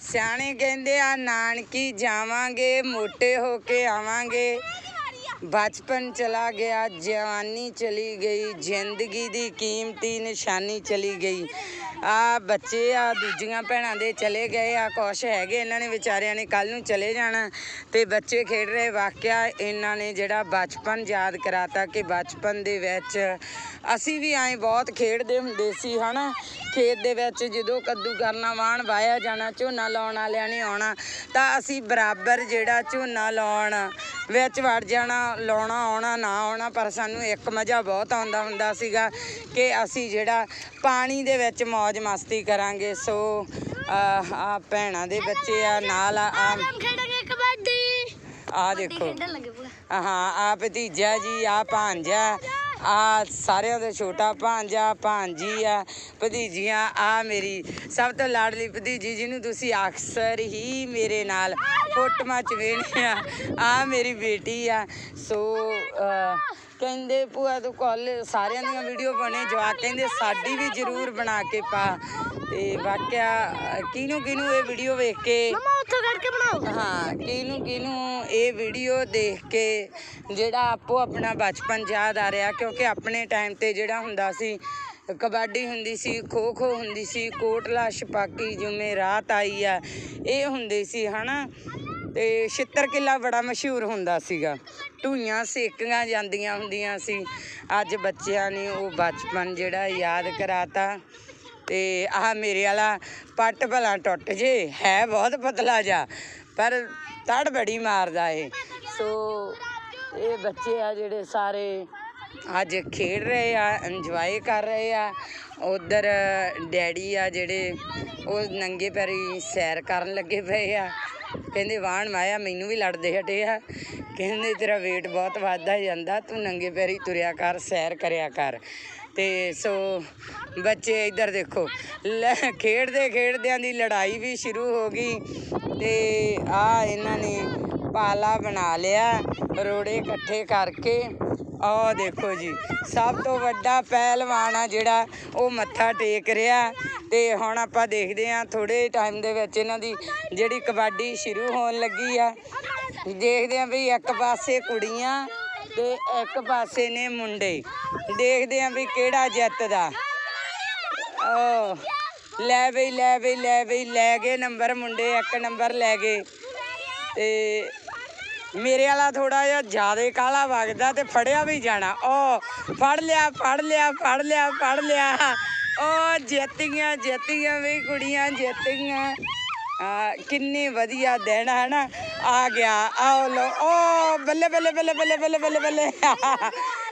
ਸਿਆਣੇ ਕਹਿੰਦੇ ਆ ਨਾਨਕੀ ਜਾਵਾਂਗੇ ਮੋਟੇ ਹੋ ਕੇ ਆਵਾਂਗੇ। ਬਚਪਨ ਚਲਾ ਗਿਆ, ਜਵਾਨੀ ਚਲੀ ਗਈ, ਜ਼ਿੰਦਗੀ ਦੀ ਕੀਮਤੀ ਨਿਸ਼ਾਨੀ ਚਲੀ ਗਈ। ਆ ਬੱਚੇ, ਆ ਦੂਜੀਆਂ ਭੈਣਾਂ ਦੇ ਚਲੇ ਗਏ, ਆ ਕੁਛ ਹੈਗੇ ਇਹਨਾਂ ਨੇ ਵਿਚਾਰਿਆਂ ਨੇ ਕੱਲ ਨੂੰ ਚਲੇ ਜਾਣਾ। ਤੇ ਬੱਚੇ ਖੇਡ ਰਹੇ, ਵਾਕਿਆ ਇਹਨਾਂ ਨੇ ਜਿਹੜਾ ਬਚਪਨ ਯਾਦ ਕਰਾਤਾ ਕਿ ਬਚਪਨ ਦੇ ਵਿੱਚ ਅਸੀਂ ਵੀ ਐਂ ਬਹੁਤ ਖੇਡਦੇ ਹੁੰਦੇ ਸੀ, ਹਨਾ? ਖੇਤ ਦੇ ਵਿੱਚ ਜਦੋਂ ਕੱਦੂ ਕਰਨਾ ਵਾਣ ਵਾਇਆ ਜਾਣਾ, ਝੋਨਾ ਲਾਉਣ ਵਾਲਿਆਂ ਨੇ ਆਉਣਾ, ਤਾਂ ਅਸੀਂ ਬਰਾਬਰ ਜਿਹੜਾ ਝੋਨਾ ਲਾਉਣ ਵਿੱਚ ਵੜ ਜਾਣਾ ਲਾਉਣਾ ਆਉਣਾ ਨਾ ਆਉਣਾ ਪਰ ਸਾਨੂੰ ਇੱਕ ਮਜ਼ਾ ਬਹੁਤ ਆਉਂਦਾ ਹੁੰਦਾ ਸੀਗਾ ਕਿ ਅਸੀਂ ਜਿਹੜਾ ਪਾਣੀ ਦੇ ਵਿੱਚ ਮौज ਮਸਤੀ ਕਰਾਂਗੇ। ਸੋ ਆ ਭੈਣਾਂ ਦੇ ਬੱਚੇ ਆ ਨਾਲ ਆ ਆ? ਦੇਖੋ। ਹਾਂ ਆ ਭਤੀਜਾ ਜੀ ਆ ਭਾਂਜਾ ਆ ਸਾਰਿਆਂ ਦਾ ਛੋਟਾ ਭਾਂਜਾ ਭਾਂਜੀ ਆ ਭਤੀਜੀਆਂ ਆ ਮੇਰੀ ਸਭ ਤੋਂ ਲਾਡਲੀ ਭਤੀਜੀ ਜਿਹਨੂੰ ਤੁਸੀਂ ਅਕਸਰ ਹੀ ਮੇਰੇ ਨਾਲ ਫੋਟੋਆਂ ਚ ਵੇਖਦੇ ਆ। ਆ ਮੇਰੀ ਬੇਟੀ ਆ। ਸੋ ਕਹਿੰਦੇ ਭੂਆ ਤੂੰ ਕਾਲ ਸਾਰਿਆਂ ਦੀਆਂ ਵੀਡੀਓ ਬਣੇ ਜਵਾਕ ਕਹਿੰਦੇ ਸਾਡੀ ਵੀ ਜ਼ਰੂਰ ਬਣਾ ਕੇ ਪਾ। ਤੇ ਵਾਕਿਆ ਅਹ, ਕਿਹਨੂੰ ਕਿਹਨੂੰ ਇਹ ਵੀਡੀਓ ਵੇਖ ਕੇ ਹੱਥੋਂ ਕਰਕੇ ਬਣਾਓ। ਹਾਂ, ਕਿਹਨੂੰ ਕਿਹਨੂੰ ਇਹ ਵੀਡੀਓ ਦੇਖ ਕੇ ਜਿਹੜਾ ਆਪੋ ਆਪਣਾ ਬਚਪਨ ਯਾਦ ਆ ਰਿਹਾ, ਕਿਉਂਕਿ ਆਪਣੇ ਟਾਈਮ ਤੇ ਜਿਹੜਾ ਹੁੰਦਾ ਸੀ, ਕਬੱਡੀ ਹੁੰਦੀ ਸੀ, ਖੋ ਖੋ ਹੁੰਦੀ ਸੀ ਕੋਟਲਾ ਛਪਾਕੀ ਜਿਵੇਂ ਰਾਤ ਆਈ ਆ, ਇਹ ਹੁੰਦੇ ਸੀ, ਹਨਾ? ਤੇ ਛਿੱਤਰ ਕਿਲਾ ਬੜਾ ਮਸ਼ਹੂਰ ਹੁੰਦਾ ਸੀਗਾ। ਧੂਈਆਂ ਸੇਕੀਆਂ ਜਾਂਦੀਆਂ ਹੁੰਦੀਆਂ ਸੀ। ਅੱਜ ਬੱਚਿਆਂ ਨੇ ਉਹ ਬਚਪਨ ਜਿਹੜਾ ਯਾਦ ਕਰਾਤਾ। ਤੇ ਆਹ ਮੇਰੇ ਵਾਲਾ ਪੱਟ ਭਲਾ ਟੁੱਟ ਜੇ, ਹੈ ਬਹੁਤ ਪਤਲਾ ਜਾ ਪਰ ਤੜ ਬੜੀ ਮਾਰਦਾ ਏ। ਸੋ ਇਹ ਬੱਚੇ ਆ ਜਿਹੜੇ ਸਾਰੇ ਅੱਜ ਖੇਡ ਰਹੇ ਆ ਇੰਜੋਏ ਕਰ ਰਹੇ ਆ। ਉਧਰ ਡੈਡੀ ਆ ਜਿਹੜੇ ਉਹ ਨੰਗੇ ਪੈਰੀ ਸੈਰ ਕਰਨ ਲੱਗੇ ਪਏ ਆ। ਕਹਿੰਦੇ ਵਾਣ ਮਾਇਆ, ਮੈਨੂੰ ਵੀ ਲੜਦੇ ਹਟੇ ਆ। ਕਹਿੰਦੇ, ਤੇਰਾ weight ਬਹੁਤ ਵੱਧਦਾ ਜਾਂਦਾ, ਤੂੰ ਨੰਗੇ ਪੈਰੀ ਤੁਰਿਆ ਕਰ, ਸੈਰ ਕਰਿਆ ਕਰ। ਤੇ ਸੋ ਬੱਚੇ ਇੱਧਰ ਦੇਖੋ, ਲੈ ਖੇਡਦੇ ਖੇਡਦਿਆਂ ਦੀ ਲੜਾਈ ਵੀ ਸ਼ੁਰੂ ਹੋ ਗਈ ਤੇ ਆ ਇਹਨਾਂ ਨੇ ਪਾਲਾ ਬਣਾ ਲਿਆ, ਰੋੜੇ ਇਕੱਠੇ ਕਰਕੇ। ਆਹ ਦੇਖੋ ਜੀ, ਸਭ ਤੋਂ ਵੱਡਾ ਪਹਿਲਵਾਨ ਆ ਜਿਹੜਾ, ਉਹ ਮੱਥਾ ਟੇਕ ਰਿਹਾ ਤੇ ਹੁਣ ਆਪਾਂ ਦੇਖਦੇ ਹਾਂ ਥੋੜੇ ਟਾਈਮ ਦੇ ਵਿੱਚ ਇਹਨਾਂ ਦੀ ਜਿਹੜੀ ਕਬੱਡੀ ਸ਼ੁਰੂ ਹੋਣ ਲੱਗੀ ਆ। ਦੇਖਦੇ ਹਾਂ ਵੀ ਇੱਕ ਪਾਸੇ ਕੁੜੀਆਂ ਤੇ ਇੱਕ ਪਾਸੇ ਨੇ ਮੁੰਡੇ। ਦੇਖਦੇ ਆਂ ਵੀ ਕਿਹੜਾ ਜਿੱਤਦਾ ਓ ਲੈ ਬਈ ਲੈ ਬਈ ਲੈ ਬਈ, ਲੈ ਗਏ ਨੰਬਰ ਮੁੰਡੇ, ਇੱਕ ਨੰਬਰ ਲੈ ਗਏ। ਤੇ ਮੇਰੇ ਵਾਲਾ ਥੋੜਾ ਜਿਹਾ ਜ਼ਿਆਦਾ ਕਾਲਾ ਵਗਦਾ ਤੇ ਫੜਿਆ ਵੀ ਜਾਣਾ। ਓ ਫੜ ਲਿਆ ਫੜ ਲਿਆ ਫੜ ਲਿਆ ਫੜ ਲਿਆ। ਓ ਜਿੱਤੀਆਂ ਜਿੱਤੀਆਂ ਵੀ ਕੁੜੀਆਂ ਜਿੱਤ ਗਈਆਂ ਕਿੰਨੇ ਵਧੀਆ ਦਿਨ ਹੈ ਨਾ। ਆ ਗਿਆ ਆਓ ਲੋ ਓ ਬੱਲੇ ਬੱਲੇ ਬੱਲੇ ਬੱਲੇ ਬੱਲੇ ਬੱਲੇ ਬੱਲੇ।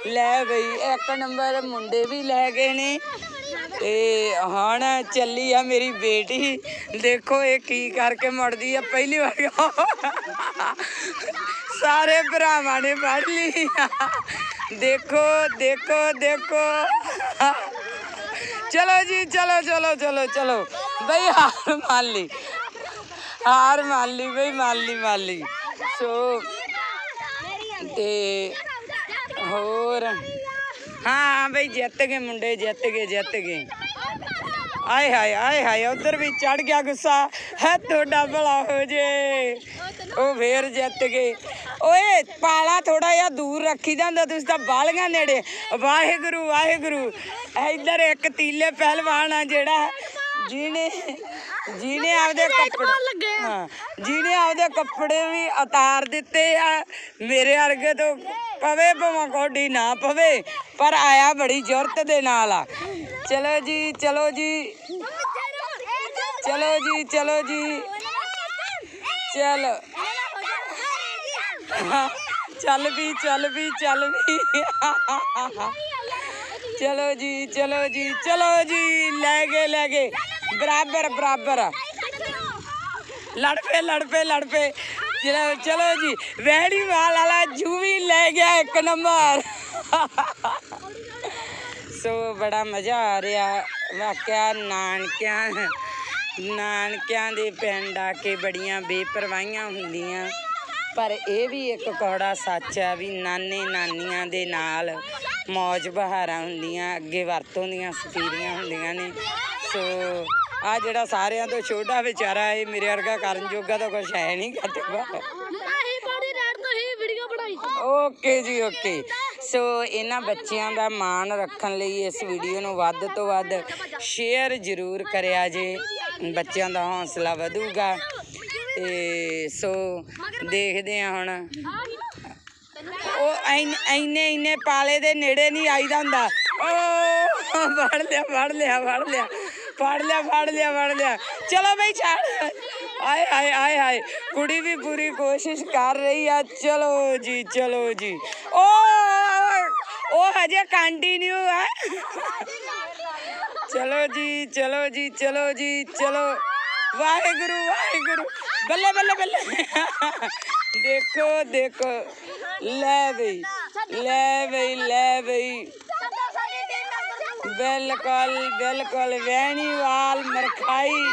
ਲੈ ਗਈ ਇੱਕ ਨੰਬਰ ਮੁੰਡੇ ਵੀ ਲੈ ਗਏ ਨੇ। ਤੇ ਹੁਣ ਚੱਲੀ ਆ ਮੇਰੀ ਬੇਟੀ। ਦੇਖੋ ਇਹ ਕੀ ਕਰਕੇ ਮੁੜਦੀ ਆ, ਪਹਿਲੀ ਵਾਰ। ਸਾਰੇ ਭਰਾਵਾਂ ਨੇ ਫੜ ਲਈ ਦੇਖੋ ਦੇਖੋ ਦੇਖੋ। ਚਲੋ ਜੀ, ਚਲੋ ਚਲੋ ਚਲੋ ਚਲੋ। ਬਈ ਹਾਰ ਮੰਨ ਲਈ। ਹਾਰ ਮੰਨ ਲਈ, ਬਈ ਮੰਨ ਲਈ ਮੰਨ ਲਈ। ਸੋ ਤੇ ਹੋਰ? ਹਾਂ, ਬਈ ਜਿੱਤ ਗਏ ਮੁੰਡੇ, ਜਿੱਤ ਗਏ ਜਿੱਤ ਗਏ। ਆਏ ਹਾਏ ਆਏ ਹਾਏ, ਉਧਰ ਵੀ ਚੜ ਗਿਆ ਗੁੱਸਾ। ਹੈ ਤੁਹਾਡਾ ਭਲਾ ਹੋ ਜੇ। ਉਹ ਫੇਰ ਜਿੱਤ ਗਏ। ਓਏ, ਪਾਲਾ ਥੋੜਾ ਜਿਹਾ ਦੂਰ ਰੱਖੀ ਜਾਂਦਾ ਤੁਸੀਂ ਤਾਂ ਬਾਲੀਆਂ ਨੇੜੇ। ਵਾਹਿਗੁਰੂ ਵਾਹਿਗੁਰੂ। ਇੱਧਰ ਇੱਕ ਤੀਲੇ ਪਹਿਲਵਾਨ ਆ ਜਿਹੜਾ ਜਿਹਨੇ ਜਿਹਨੇ ਆਪਦੇ ਕੱਪੜੇ ਹਾਂ ਜਿਹਨੇ ਆਪਦੇ ਕੱਪੜੇ ਵੀ ਉਤਾਰ ਦਿੱਤੇ ਆ ਮੇਰੇ ਵਰਗੇ ਤੋਂ ਪਵੇ ਭਾਵੇਂ ਕੋਡੀ ਨਾ ਪਵੇ ਪਰ ਆਇਆ ਬੜੀ ਜ਼ੁਰਤ ਦੇ ਨਾਲ ਆ। ਚਲੋ ਜੀ ਚਲੋ ਜੀ। ਚਲੋ ਜੀ ਚਲੋ ਜੀ। ਚਲੋ। ਚੱਲ ਵੀ ਚੱਲ ਵੀ ਚੱਲ ਵੀ। ਚਲੋ ਜੀ ਚਲੋ ਜੀ ਚਲੋ ਜੀ। ਲੈ ਗਏ ਲੈ ਗਏ। ਬਰਾਬਰ ਬਰਾਬਰ। ਲੜ ਪਏ ਲੜ ਪਏ ਲੜ ਪਏ ਚਲੋ ਚਲੋ ਜੀ ਵੈੜੀ ਵਾਲ ਵਾਲਾ ਜੂਵੀ ਲੈ ਗਿਆ ਇੱਕ ਨੰਬਰ। ਸੋ ਬੜਾ ਮਜ਼ਾ ਆ ਰਿਹਾ। ਵਾਕਿਆ ਨਾਨਕਿਆਂ ਨਾਨਕਿਆਂ ਦੇ ਪਿੰਡ ਆ ਕੇ ਬੜੀਆਂ ਬੇਪਰਵਾਹੀਆਂ ਹੁੰਦੀਆਂ। ਪਰ ਇਹ ਵੀ ਇੱਕ ਕੌੜਾ ਸੱਚ ਆ ਵੀ ਨਾਨੇ ਨਾਨੀਆਂ ਦੇ ਨਾਲ ਮੌਜ ਬਹਾਰਾਂ ਹੁੰਦੀਆਂ, ਅੱਗੇ ਵਰਤੋਂ ਦੀਆਂ ਸਫੀਰੀਆਂ ਹੁੰਦੀਆਂ ਨੇ। ਸੋ ਆ ਜਿਹੜਾ ਸਾਰਿਆਂ ਤੋਂ ਛੋਟਾ ਵਿਚਾਰਾ ਇਹ ਮੇਰੇ ਵਰਗਾ ਕਰਨ ਜੋਗਾ ਤਾਂ ਕੁਛ ਹੈ ਨਹੀਂ ਬਾਹਰ ਨਹੀਂ ਬੜੀ ਰੈਡ ਤੋਂ ਹੀ ਵੀਡੀਓ ਬਣਾਈ ਓਕੇ ਜੀ ਓਕੇ। ਸੋ ਇਹਨਾਂ ਬੱਚਿਆਂ ਦਾ ਮਾਣ ਰੱਖਣ ਲਈ ਇਸ ਵੀਡੀਓ ਨੂੰ ਵੱਧ ਤੋਂ ਵੱਧ ਸ਼ੇਅਰ ਜ਼ਰੂਰ ਕਰਿਆ ਜੇ। ਬੱਚਿਆਂ ਦਾ ਹੌਸਲਾ ਵਧੂਗਾ। ਤੇ ਸੋ ਦੇਖਦੇ ਆ ਹੁਣ। ਉਹ ਐਨ- ਐਨੇ ਪਾਲੇ ਦੇ ਨੇੜੇ ਨਹੀਂ ਆਈਦਾ ਹੁੰਦਾ। ਓ ਫੜ ਲਿਆ ਫੜ ਲਿਆ ਫੜ ਲਿਆ। ਫੜ ਲਿਆ ਫੜ ਲਿਆ ਫੜ ਲਿਆ ਚਲੋ ਬਈ ਛੱਡ ਆਏ ਹਾਏ ਆਏ ਹਾਏ ਕੁੜੀ ਵੀ ਪੂਰੀ ਕੋਸ਼ਿਸ਼ ਕਰ ਰਹੀ ਆ ਚਲੋ ਜੀ ਚਲੋ ਜੀ ਓ ਉਹ ਹਜੇ ਕੰਟੀਨਿਊ ਹੈ ਚਲੋ ਜੀ ਚਲੋ ਜੀ ਚਲੋ ਜੀ ਚਲੋ ਵਾਹਿਗੁਰੂ ਵਾਹਿਗੁਰੂ ਬੱਲੇ ਬੱਲੇ ਬੱਲੇ ਦੇਖੋ ਦੇਖੋ ਲੈ ਬਈ ਲੈ ਬਈ ਲੈ ਬਈ ਬਿਲਕੁਲ ਬਿਲਕੁਲ ਵੈਣੀਵਾਲ ਮਰਖਾਈ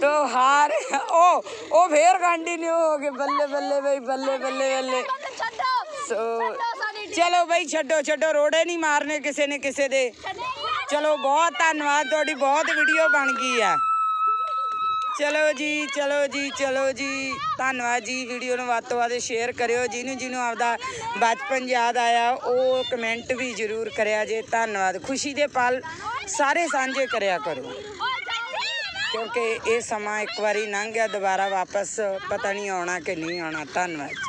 ਤੋ ਹਾਰ। ਉਹ ਉਹ ਫੇਰ ਕੰਟੀਨਿਊ ਹੋ ਗਏ। ਬੱਲੇ ਬੱਲੇ ਬਈ ਬੱਲੇ ਬੱਲੇ ਬੱਲੇ। ਸੋ ਚਲੋ ਬਈ ਛੱਡੋ ਛੱਡੋ ਰੋੜੇ ਨਹੀਂ ਮਾਰਨੇ ਕਿਸੇ ਨੇ ਕਿਸੇ ਦੇ। ਚਲੋ ਬਹੁਤ ਧੰਨਵਾਦ। ਤੁਹਾਡੀ ਬਹੁਤ ਵੀਡੀਓ ਬਣ ਗਈ ਆ। ਚਲੋ ਜੀ ਚਲੋ ਜੀ ਚਲੋ ਜੀ। ਧੰਨਵਾਦ ਜੀ ਵੀਡੀਓ ਨੂੰ ਵੱਧ ਤੋਂ ਵੱਧ ਸ਼ੇਅਰ ਕਰਿਓ। ਜਿਹਨੂੰ ਜਿਹਨੂੰ ਆਪਦਾ ਬਚਪਨ ਯਾਦ ਆਇਆ, ਉਹ ਕਮੈਂਟ ਵੀ ਜ਼ਰੂਰ ਕਰਿਆ ਜੇ। ਧੰਨਵਾਦ। ਖੁਸ਼ੀ ਦੇ ਪਲ ਸਾਰੇ ਸਾਂਝੇ ਕਰਿਆ ਕਰੋ। ਕਿਉਂਕਿ ਇਹ ਸਮਾਂ ਇੱਕ ਵਾਰੀ ਲੰਘ ਗਿਆ, ਦੁਬਾਰਾ ਵਾਪਸ ਪਤਾ ਨਹੀਂ ਆਉਣਾ ਕਿ ਨਹੀਂ ਆਉਣਾ। ਧੰਨਵਾਦ ਜੀ।